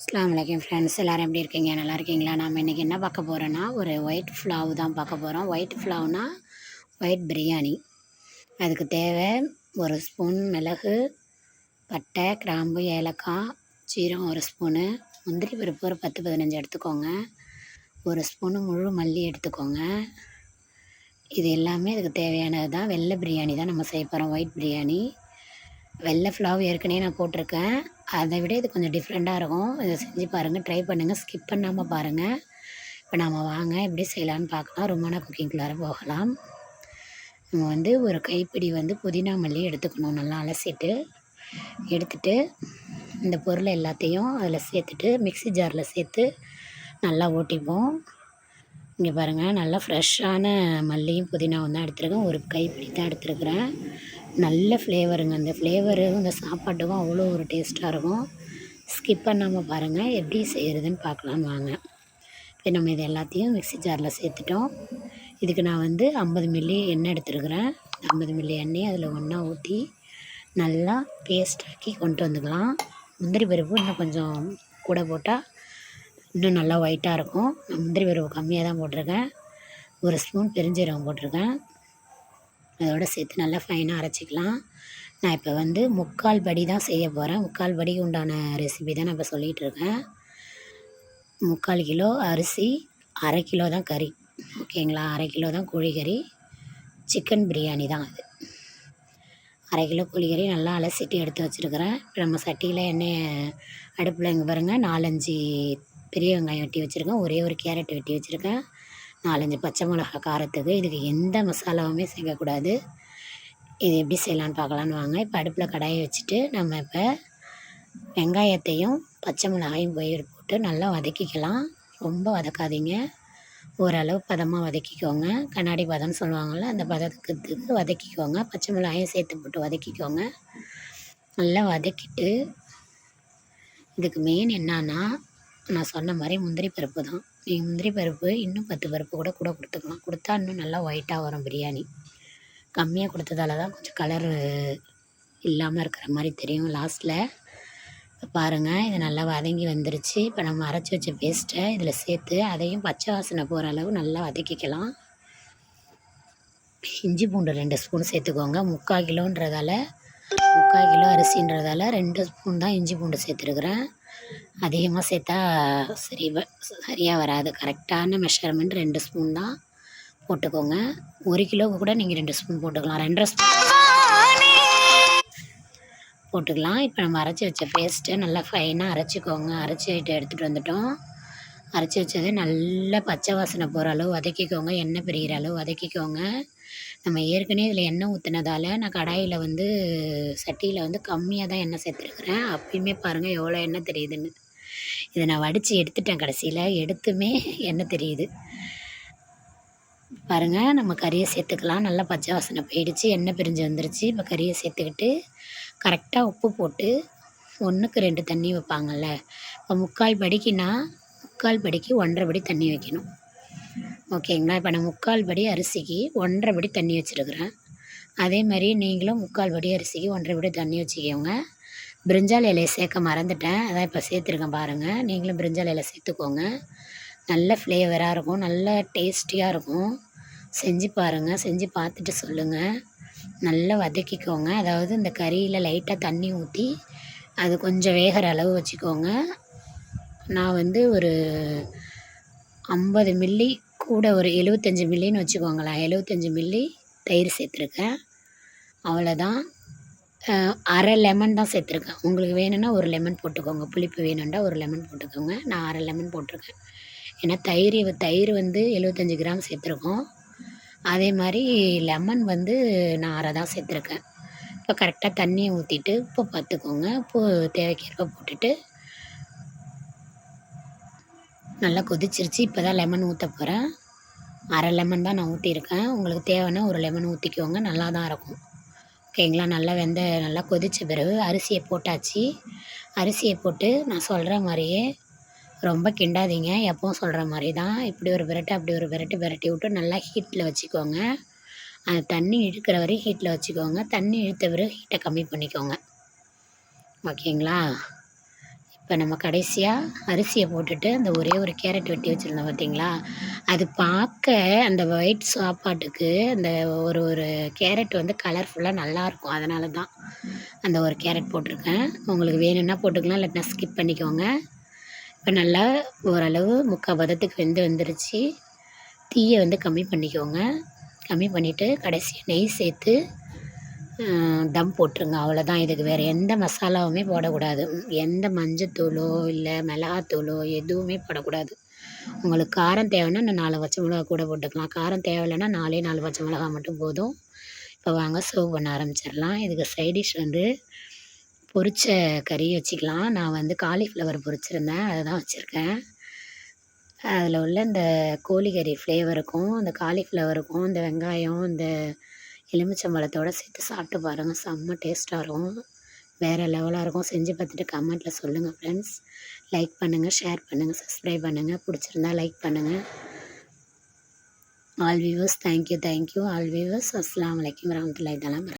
அஸ்லாம் வலைக்கம் ஃப்ரெண்ட்ஸ் எல்லோரும் எப்படி இருக்கீங்க? நல்லா இருக்கீங்களா? நம்ம இன்றைக்கி என்ன பார்க்க போகிறோன்னா ஒரு ஒயிட் ஃப்ளாவ் தான் பார்க்க போகிறோம் ஒயிட் ஃப்ளாவ்னா ஒயிட் பிரியாணி அதுக்கு தேவை ஒரு ஸ்பூன் மிளகு பட்டை கிராம்பு ஏலக்காய் சீரகம் ஒரு ஸ்பூனு முந்திரி பருப்பு ஒரு பத்து பதினஞ்சு எடுத்துக்கோங்க. ஒரு ஸ்பூனு முழு மல்லி எடுத்துக்கோங்க. இது எல்லாமே அதுக்கு தேவையானது தான் வெள்ளை பிரியாணி தான் நம்ம செய்ய போகிறோம் ஒயிட் பிரியாணி வெள்ளை ஃப்ளவர் ஏற்கனவே நான் போட்டிருக்கேன். அதை விட இது கொஞ்சம் டிஃப்ரெண்ட்டாக இருக்கும். இதை செஞ்சு பாருங்கள் ட்ரை பண்ணுங்கள் ஸ்கிப் பண்ணாமல் பாருங்கள் இப்போ நாம் வாங்க எப்படி செய்யலான்னு பார்க்கலாம். ரொமான குக்கிங்குள்ளார போகலாம். நம்ம வந்து ஒரு கைப்பிடி வந்து புதினா மல்லி எடுத்துக்கணும். நல்லா அலசிட்டு எடுத்துட்டு இந்த பொருளை எல்லாத்தையும் அதில் சேர்த்துட்டு மிக்ஸி ஜாரில் சேர்த்து நல்லா ஓட்டிப்போம். இங்கே பாருங்கள் நல்லா ஃப்ரெஷ்ஷான மல்லியும் புதினாவும் தான் எடுத்துருக்கேன். ஒரு கைப்பிடி தான் எடுத்துருக்குறேன். நல்ல ஃப்ளேவருங்க அந்த ஃப்ளேவரு இந்த சாப்பாட்டுக்கும் அவ்வளோ ஒரு டேஸ்ட்டாக இருக்கும். ஸ்கிப் பண்ணாமல் பாருங்கள் எப்படி செய்கிறதுன்னு பார்க்கலாம் வாங்க. இப்போ நம்ம இது எல்லாத்தையும் மிக்ஸி ஜாரில் சேர்த்துட்டோம். இதுக்கு நான் வந்து ஐம்பது மில்லி எண்ணெய் எடுத்துருக்குறேன். ஐம்பது மில்லி எண்ணெய் அதில் ஒன்றா ஊற்றி நல்லா பேஸ்ட் ஆக்கி கொண்டு வந்துக்கலாம். முந்திரி பருப்பு இன்னும் கொஞ்சம் கூட போட்டால் இன்னும் நல்லா ஒயிட்டாக இருக்கும். நான் முந்திரி பருப்பு கம்மியாக தான் போட்டிருக்கேன். ஒரு ஸ்பூன் பெருஞ்சீரகம் போட்டிருக்கேன். அதோடு சேர்த்து நல்லா ஃபைனாக அரைச்சிக்கலாம். நான் இப்போ வந்து முக்கால் படி தான் செய்ய போகிறேன் முக்கால் படிக்கு உண்டான ரெசிபி தான் நான் இப்போ சொல்லிகிட்ருக்கேன் முக்கால் கிலோ அரிசி அரை கிலோ தான் கறி. ஓகேங்களா அரை கிலோ தான் கோழிக்கறி. சிக்கன் பிரியாணி தான் அது. அரை கிலோ கோழிக்கறி நல்லா அலசிட்டு எடுத்து வச்சுருக்கிறேன். இப்போ நம்ம சட்டியில் எண்ணெய் அடுப்பில் இங்கே பாருங்கள் நாலஞ்சு பெரிய வெங்காயம் வெட்டி வச்சுருக்கேன். ஒரே ஒரு கேரட் வெட்டி வச்சுருக்கேன். நாலஞ்சு பச்சை மிளகா காரத்துக்கு. இதுக்கு எந்த மசாலாவுமே சேர்க்கக்கூடாது. இது எப்படி செய்யலான்னு பார்க்கலான்னு வாங்க. இப்போ அடுப்பில் கடாயை வச்சுட்டு நம்ம இப்போ வெங்காயத்தையும் பச்சை மிளகாயும் போய் போட்டு நல்லா வதக்கிக்கலாம். ரொம்ப வதக்காதீங்க. ஓரளவு பதமாக வதக்கிக்கோங்க. கண்ணாடி பதம்னு சொல்லுவாங்கள்ல அந்த பதத்துக்கு வதக்கிக்கோங்க. பச்சை மிளகாயும் சேர்த்து போட்டு வதக்கிக்கோங்க. நல்லா வதக்கிட்டு இதுக்கு மெயின் என்னன்னா நான் சொன்ன மாதிரி முந்திரி பருப்பு தான். நீங்கள் முந்திரி பருப்பு இன்னும் பத்து பருப்பு கூட கூட கொடுத்துக்கலாம். கொடுத்தா இன்னும் நல்லா ஒயிட்டாக வரும் பிரியாணி. கம்மியாக கொடுத்ததால தான் கொஞ்சம் கலர் இல்லாமல் இருக்கிற மாதிரி தெரியும். லாஸ்ட்டில் பாருங்கள் இது நல்லா வதங்கி வந்துருச்சு. இப்போ நம்ம அரைச்சி வச்ச பேஸ்ட்டை இதில் சேர்த்து அதையும் பச்சை வாசனை போகிற அளவு நல்லா வதக்கிக்கலாம். இஞ்சி பூண்டு ரெண்டு ஸ்பூன் சேர்த்துக்கோங்க. முக்கால் கிலோன்றதால முக்கால் கிலோ அரிசின்றதால ரெண்டு ஸ்பூன் தான் இஞ்சி பூண்டு சேர்த்துருக்குறேன். அதிகமாக சேர்த்தா சரி வ சரியாக வராது. கரெக்டான மெஷர்மெண்ட் ரெண்டு ஸ்பூன் தான் போட்டுக்கோங்க. ஒரு கிலோவுக்கு கூட நீங்கள் ரெண்டு ஸ்பூன் போட்டுக்கலாம். ரெண்டரை ஸ்பூன் போட்டுக்கலாம். இப்போ நம்ம அரைச்சி வச்ச பேஸ்ட்டை நல்லா ஃபைனாக அரைச்சிக்கோங்க. அரைச்சி எடுத்துகிட்டு வந்துட்டோம். அரைச்சி வச்சது நல்லா பச்சை வாசனை போகிற அளவு வதக்கிக்கோங்க. எண்ணெய் பிரிகிற அளவு வதக்கிக்கோங்க. நம்ம ஏற்கனவே இதில் எண்ணெய் ஊற்றுனதால நான் கடாயில் வந்து சட்டியில் வந்து கம்மியாக தான் எண்ணெய் சேர்த்துருக்குறேன். அப்பயுமே பாருங்கள் எவ்வளோ எண்ணெய் தெரியுதுன்னு. இதை நான் வடித்து எடுத்துட்டேன் கடைசியில். எடுத்துமே என்ன தெரியுது. பாருங்கள் நம்ம கறியை சேர்த்துக்கலாம். நல்லா பச்சை வாசனை போயிடுச்சு. எண்ணெய் பிரிஞ்சு வந்துருச்சு. இப்போ கறியை சேர்த்துக்கிட்டு கரெக்டாக உப்பு போட்டு ஒன்றுக்கு ரெண்டு தண்ணி வைப்பாங்கள்ல இப்போ முக்கால் படிக்குன்னா முக்கால் படிக்கு ஒன்றரை படி தண்ணி வைக்கணும். ஓகேங்களா? இப்போ நான் முக்கால் படி அரிசிக்கு ஒன்றரை படி தண்ணி வச்சுருக்குறேன். அதே மாதிரி நீங்களும் முக்கால் படி அரிசிக்கு ஒன்றரை படி தண்ணி வச்சுக்கோங்க. பிரிஞ்சால் இலையை சேர்க்க மறந்துட்டேன். அதான் இப்போ சேர்த்துருக்கேன் பாருங்கள் நீங்களும் பிரிஞ்சால் இலை சேர்த்துக்கோங்க. நல்ல ஃப்ளேவராக இருக்கும். நல்ல டேஸ்டியாக இருக்கும். செஞ்சு பாருங்கள் செஞ்சு பார்த்துட்டு சொல்லுங்கள் நல்லா வதக்கிக்கோங்க. அதாவது இந்த கறியில் லைட்டாக தண்ணி ஊற்றி அது கொஞ்சம் வேகிற அளவு வச்சுக்கோங்க. நான் வந்து ஒரு ஐம்பது மில்லி கூட ஒரு எழுவத்தஞ்சி மில்லின்னு வச்சுக்கோங்களேன். எழுவத்தஞ்சி மில்லி தயிர் சேர்த்துருக்கேன். அவ்வளோதான் அரை லெமன் தான் சேர்த்துருக்கேன். உங்களுக்கு வேணும்னா ஒரு லெமன் போட்டுக்கோங்க. புளிப்பு வேணும்னா ஒரு லெமன் போட்டுக்கோங்க. நான் அரை லெமன் போட்டிருக்கேன். ஏன்னா தயிர் தயிர் வந்து எழுபத்தஞ்சி கிராம் சேர்த்துருக்கோம். அதே மாதிரி லெமன் வந்து நான் அரை தான் சேர்த்துருக்கேன். இப்போ கரெக்டாக தண்ணியை ஊற்றிட்டு உப்பு பார்த்துக்கோங்க. உப்பு தேவைக்கேற்ப போட்டுட்டு நல்லா கொதிச்சிருச்சு. இப்போ தான் லெமன் ஊற்ற போகிறேன் அரை லெமன் தான் நான் ஊற்றிருக்கேன் உங்களுக்கு தேவைன்னா ஒரு லெமன் ஊற்றிக்கோங்க நல்லா தான் இருக்கும். ஓகேங்களா? நல்லா வெந்த நல்லா கொதித்த பிறகு அரிசியை போட்டாச்சு. அரிசியை போட்டு நான் சொல்கிற மாதிரியே ரொம்ப கிண்டாதீங்க. எப்பவும் சொல்கிற மாதிரி தான் இப்படி ஒரு விரட்டு அப்படி ஒரு விரட்டு விரட்டி விட்டு நல்லா ஹீட்டில் வச்சுக்கோங்க. அந்த தண்ணி இழுக்கிற வரையும் ஹீட்டில் வச்சுக்கோங்க. தண்ணி இழுத்த பிறகு ஹீட்டை கம்மி பண்ணிக்கோங்க. ஓகேங்களா? இப்போ நம்ம கடைசியாக அரிசியை போட்டுட்டு அந்த ஒரே ஒரு கேரட் வெட்டி வச்சுருந்தோம் பார்த்தீங்களா? அது பார்க்க அந்த ஒயிட் சாப்பாட்டுக்கு அந்த ஒரு ஒரு கேரட் வந்து கலர்ஃபுல்லாக நல்லாயிருக்கும் அதனால தான் அந்த ஒரு கேரட் போட்டிருக்கேன். உங்களுக்கு வேணும்னா போட்டுக்கலாம் இல்லாட்டினா ஸ்கிப் பண்ணிக்கோங்க. இப்போ நல்லா ஓரளவு முக்கால் பதத்துக்கு வெந்து வந்துருச்சு. தீயை வந்து கம்மி பண்ணிக்கோங்க. கம்மி பண்ணிவிட்டு கடைசியாக நெய் சேர்த்து தம் போட்டுருங்க. அவ்வளோதான் இதுக்கு வேறு எந்த மசாலாவுமே போடக்கூடாது. எந்த மஞ்சத்தூளோ இல்லை மிளகாத்தூளோ எதுவுமே போடக்கூடாது. உங்களுக்கு காரம் தேவைன்னா இன்னும் நாலு பச்சை மிளகா கூட போட்டுக்கலாம். காரம் தேவையில்லைன்னா நாலே நாலு பச்சை மிளகா மட்டும் போதும். இப்போ வாங்க சர்வ் பண்ண ஆரம்பிச்சிடலாம். இதுக்கு சைடிஷ் வந்து பொரிச்ச கறி வச்சுக்கலாம். நான் வந்து காலிஃப்ளவர் பொரிச்சிருந்தேன். அதை தான் வச்சுருக்கேன். அதில் உள்ள இந்த கோழிக்கறி ஃப்ளேவருக்கும் அந்த காலிஃப்ளவருக்கும் இந்த வெங்காயம் இந்த எலுமிச்சம்பழத்தோடு சேர்த்து சாப்பிட்டு பாருங்கள் செம்ம டேஸ்ட்டாக இருக்கும். வேறு லெவலாக இருக்கும். செஞ்சு பார்த்துட்டு கமெண்ட்டில் சொல்லுங்கள் ஃப்ரெண்ட்ஸ் லைக் பண்ணுங்கள் ஷேர் பண்ணுங்கள் சப்ஸ்கிரைப் பண்ணுங்கள் பிடிச்சிருந்தா லைக் பண்ணுங்கள் all viewers thank you thank you all viewers அஸ்லாம் வலைக்கம் வரமத்துல்லாய் தலாம்